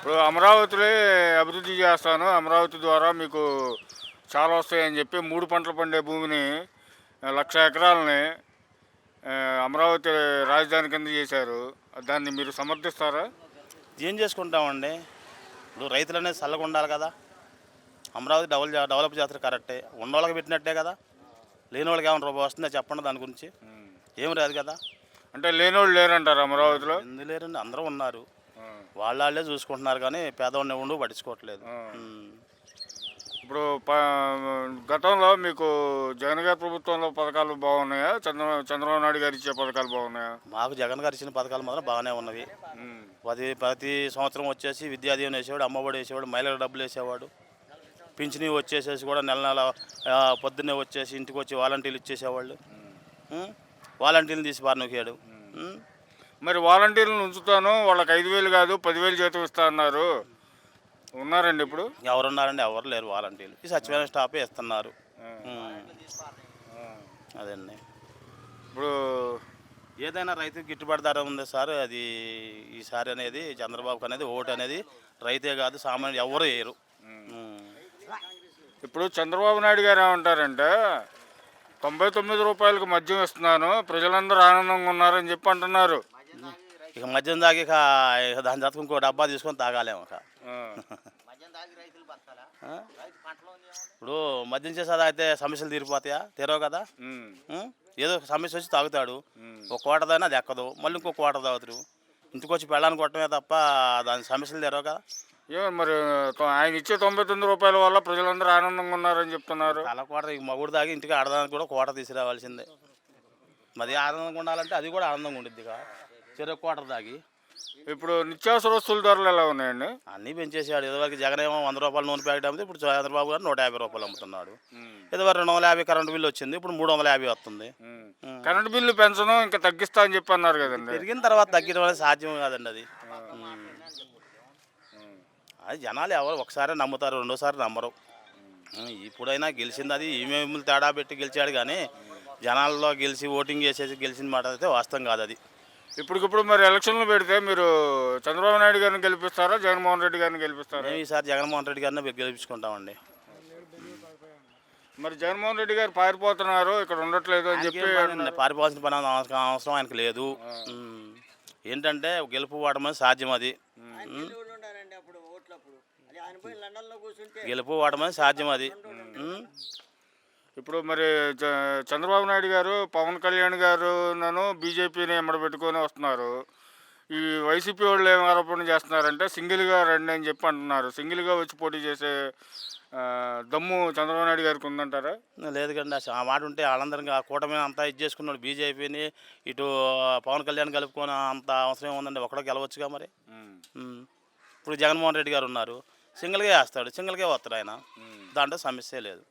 ఇప్పుడు అమరావతిలో అభివృద్ధి చేస్తాను. అమరావతి ద్వారా మీకు చాలా వస్తాయని చెప్పి మూడు పంటలు పండే భూమిని లక్ష ఎకరాలని అమరావతి రాజధాని కింద చేశారు. దాన్ని మీరు సమర్థిస్తారా? ఏం చేసుకుంటామండి? ఇప్పుడు రైతులు అనేది చల్లగా ఉండాలి కదా. అమరావతి డెవలప్ డెవలప్ చేస్తారు కరెక్టే. ఉన్న వాళ్ళకి పెట్టినట్టే కదా. లేని వాళ్ళకి ఏమైనా రూపాయి వస్తుందో చెప్పండి దాని గురించి. ఏం రాదు కదా. అంటే లేనోళ్ళు లేరంటారు అమరావతిలో? ఎందుకు లేరండి? అందరూ ఉన్నారు. వాళ్ళ వాళ్ళే చూసుకుంటున్నారు కానీ పేదవాడిని ఉండు పట్టించుకోవట్లేదు. ఇప్పుడు గతంలో మీకు జగన్ గారి ప్రభుత్వంలో పథకాలు బాగున్నాయా? చంద్ర చంద్రబాబు నాయుడు గారు ఇచ్చే పథకాలు బాగున్నాయా? మాకు జగన్ గారు ఇచ్చిన పథకాలు మాత్రం బాగానే ఉన్నవి. ప్రతి ప్రతి సంవత్సరం వచ్చేసి విద్యాదీవెన వేసేవాడు అమ్మఒడి వేసేవాడు మహిళలకు డబ్బులు వేసేవాడు. పింఛని వచ్చేసేసి కూడా నెల నెల పొద్దున్నే వచ్చేసి ఇంటికి వచ్చి వాలంటీర్లు ఇచ్చేసేవాళ్ళు? వాలంటీర్లు తీసి బారినొక్కాడు ఉం? మరి వాలంటీర్లను ఉంచుతాను వాళ్ళకి ఐదు వేలు కాదు పదివేలు జీతం ఇస్తా అన్నారు. ఉన్నారండి ఇప్పుడు? ఎవరున్నారండి? ఎవరు లేరు వాలంటీర్లు. ఈ సచివాలయం స్టాఫే ఇస్తున్నారు. అదండి. ఇప్పుడు ఏదైనా రైతుకి గిట్టుబాటు ధర ఉంది సార్ అది ఈసారి అనేది చంద్రబాబుకి అనేది ఓటు అనేది రైతే కాదు సామాన్యుడు ఎవరు వేయరు. ఇప్పుడు చంద్రబాబు నాయుడు గారు ఏమంటారంటే తొంభై తొమ్మిది రూపాయలకు మద్యం ఇస్తున్నాను ప్రజలందరూ ఆనందంగా ఉన్నారని చెప్పి అంటున్నారు. ఇక మద్యం దాగి ఇక ఇక దాని తర్వాత ఇంకో డబ్బా తీసుకొని తాగాలేము ఇక? ఇప్పుడు మద్యం చేసా తాగితే సమస్యలు తీరిపోతాయా? తీరవు కదా? ఏదో ఒక సమస్య వచ్చి తాగుతాడు. ఒక కోట దాని అది ఎక్కదు. మళ్ళీ ఇంకో కోట తాగుతారు ఇంటికి వచ్చి పెళ్ళాన్ని కొట్టమే తప్ప దాని సమస్యలు తీరవు కదా? ఏమో మరి తొ- ఆయన ఇచ్చే తొంభై తొమ్మిది రూపాయల వల్ల ప్రజలందరూ ఆనందంగా ఉన్నారని చెప్తున్నారు. తల కోట ఈ మగుడు దాగి ఇంటికి ఆడదానికి కూడా కోట తీసుకురావాల్సిందే. మరి ఆనందంగా ఉండాలంటే అది కూడా ఆనందంగా ఉండిద్ది ఇక చెరుకు కోట దాగి. ఇప్పుడు నిత్యావసర వస్తువుల ధరలు ఎలా ఉన్నాయండి? అన్నీ పెంచేసాడు ఇదివరకు జగన్ ఏమో వంద రూపాయలు నూనె ప్యాకెట్ అమ్మితే ఇప్పుడు చంద్రబాబు గారు నూట యాభై రూపాయలు అమ్ముతున్నాడు. ఇదివరకు రెండు వందల యాభై కరెంటు బిల్లు వచ్చింది ఇప్పుడు మూడు వందల యాభై వస్తుంది. కరెంటు బిల్లు పెంచను ఇంకా తగ్గిస్తా అని చెప్పి అన్నారు కదండి. పెరిగిన తర్వాత తగ్గడం అనేది సాధ్యం కాదండి అది. అది జనాలు ఎవరు ఒకసారి నమ్ముతారు రెండోసారి నమ్మరు. ఇప్పుడైనా గెలిచింది అది ఈమె తేడా పెట్టి గెలిచాడు కానీ జనాల్లో గెలిచి ఓటింగ్ చేసేసి గెలిచిన మాట అయితే వాస్తవం కాదు అది. ఇప్పటికిప్పుడు మరి ఎలక్షన్లు పెడితే మీరు చంద్రబాబు నాయుడు గారిని గెలిపిస్తారా? జగన్మోహన్ రెడ్డి గారిని గెలిపిస్తారా? మేము ఈసారి జగన్మోహన్ రెడ్డి గారిని గెలిపించుకుంటామండి. మరి జగన్మోహన్ రెడ్డి గారు పారిపోతున్నారు ఇక్కడ ఉండట్లేదు అని చెప్పి ఆయనకేం పని ఉంది? పారిపోవాల్సిన పని అవసరం అవసరం ఆయనకు లేదు. ఉమ్. ఏంటంటే గెలుపు వాడమని సాధ్యం అది. ఉమ్. ఉండారండి అప్పుడు ఓట్లప్పుడు? అది ఆయన పోయి లండన్లో కూర్చుంటే గెలుపు వాడమని సాధ్యం అది. ఉమ్. ఇప్పుడు మరి చ- చంద్రబాబు నాయుడు గారు పవన్ కళ్యాణ్ గారు నన్ను బీజేపీని ఎమ్మడబెట్టుకొని వస్తున్నారు. ఈ వైసీపీ వాళ్ళు ఏం ఆరోపణ చేస్తున్నారంటే సింగిల్గా రండి అని చెప్పి అంటున్నారు. సింగిల్గా వచ్చి పోటీ చేసే దమ్ము చంద్రబాబు నాయుడు గారికి ఉందంటారా? లేదు కండి అసలు ఆ మాట ఉంటే వాళ్ళందరికీ ఆ కూటమి అంతా ఇది చేసుకున్నాడు. బీజేపీని ఇటు పవన్ కళ్యాణ్ కలుపుకొని అంత అవసరం ఉందండి. ఒకడో గెలవచ్చుగా మరి. ఇప్పుడు జగన్మోహన్ రెడ్డి గారు ఉన్నారు. సింగిల్గా వేస్తాడు సింగిల్గా వస్తాడు ఆయన. దాంట్లో సమస్య లేదు.